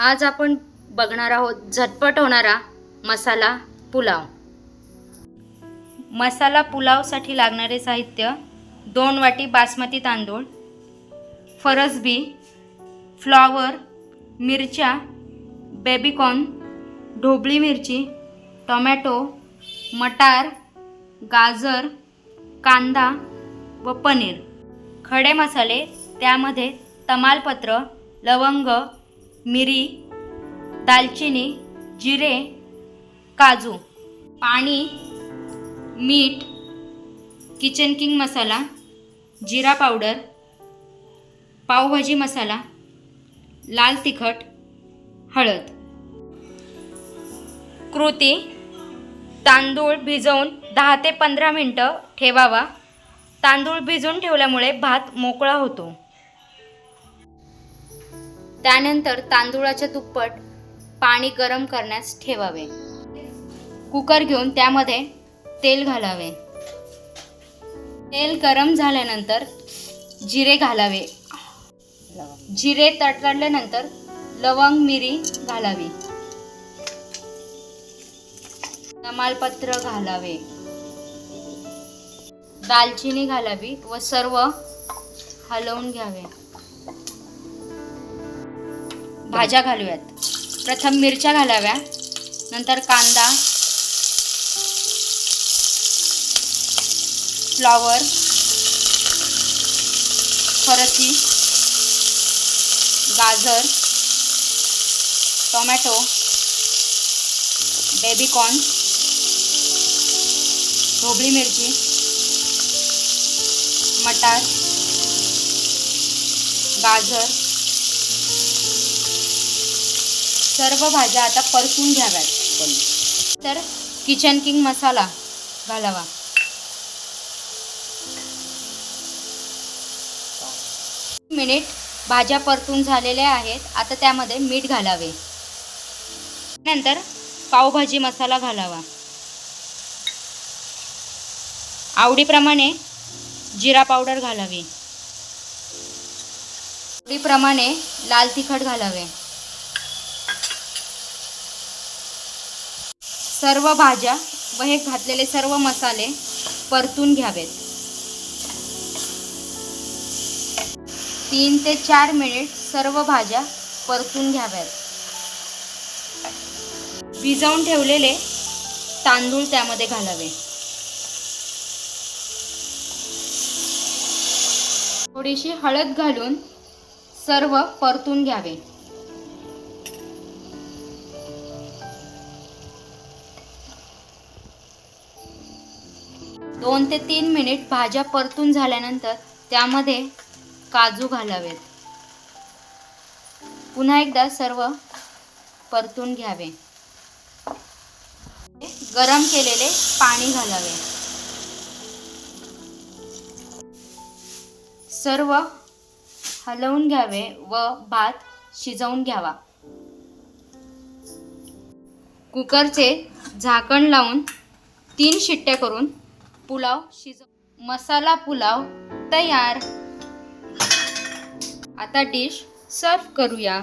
आज आपण बघणार आहोत झटपट होणारा मसाला पुलाव. मसाला पुलावसाठी लागणारे साहित्य दोन वाटी बासमती तांदूळ फरसबी फ्लॉवर मिरच्या बेबीकॉर्न ढोबळी मिरची टोमॅटो मटार गाजर कांदा व पनीर. खडे मसाले त्यामध्ये तमालपत्र लवंग मिरी दालचिनी जिरे काजू पाणी मीठ किचन किंग मसाला जिरा पावडर पावभाजी मसाला लाल तिखट हळद. कृती तांदूळ भिजवून दहा ते पंधरा मिनटं ठेवावा. तांदूळ भिजून ठेवल्यामुळे भात मोकळा होतो. त्यानंतर तांदूळाच्या दुप्पट पाणी गरम करण्यास ठेवावे. कुकर घेऊन त्यामध्ये तेल घालावे. तेल गरम झाल्यानंतर जिरे घालावे. जिरे तडतडल्यानंतर लवंग मिरी घालावी. तमालपत्र घालावे. दालचिनी घालावी व सर्व हलवून घ्यावे. भाज्या घालूयात. प्रथम मिरच्या घालाव्या. नंतर कांदा फ्लॉवर फरसी गाजर टोमॅटो बेबीकॉर्न ढोबळी मिरची मटार गाजर सर्व भाज्या आता परतून घ्याव्यात. तर किचन किंग मसाला घालावा. मिनिट भाज्या परतून झालेल्या आहेत. आता त्यामध्ये मीठ घालावे. नंतर पावभाजी मसाला घालावा. आवडीप्रमाणे जिरा पावडर घालावी. आवडीप्रमाणे लाल तिखट घालावे. सर्व भाज्या व हे घातलेले सर्व मसाले परतून घ्यावेत. तीन ते चार मिनिट सर्व भाज्या परतून घ्याव्यात. भिजवून ठेवलेले तांदूळ त्यामध्ये घालावे. थोडीशी हळद घालून सर्व परतून घ्यावे. दोन ते तीन मिनिट भाज्या परतून झाल्यानंतर त्यामध्ये काजू घालावेत. पुन्हा एकदा सर्व परतून घ्यावे. गरम केलेले पाणी घालावे. सर्व हलवून घ्यावे व भात शिजवून घ्यावा. कुकरचे झाकण लावून तीन शिट्ट्या करून पुलाव शिजव मसाला पुलाव तयार. आता डिश सर्व करूया.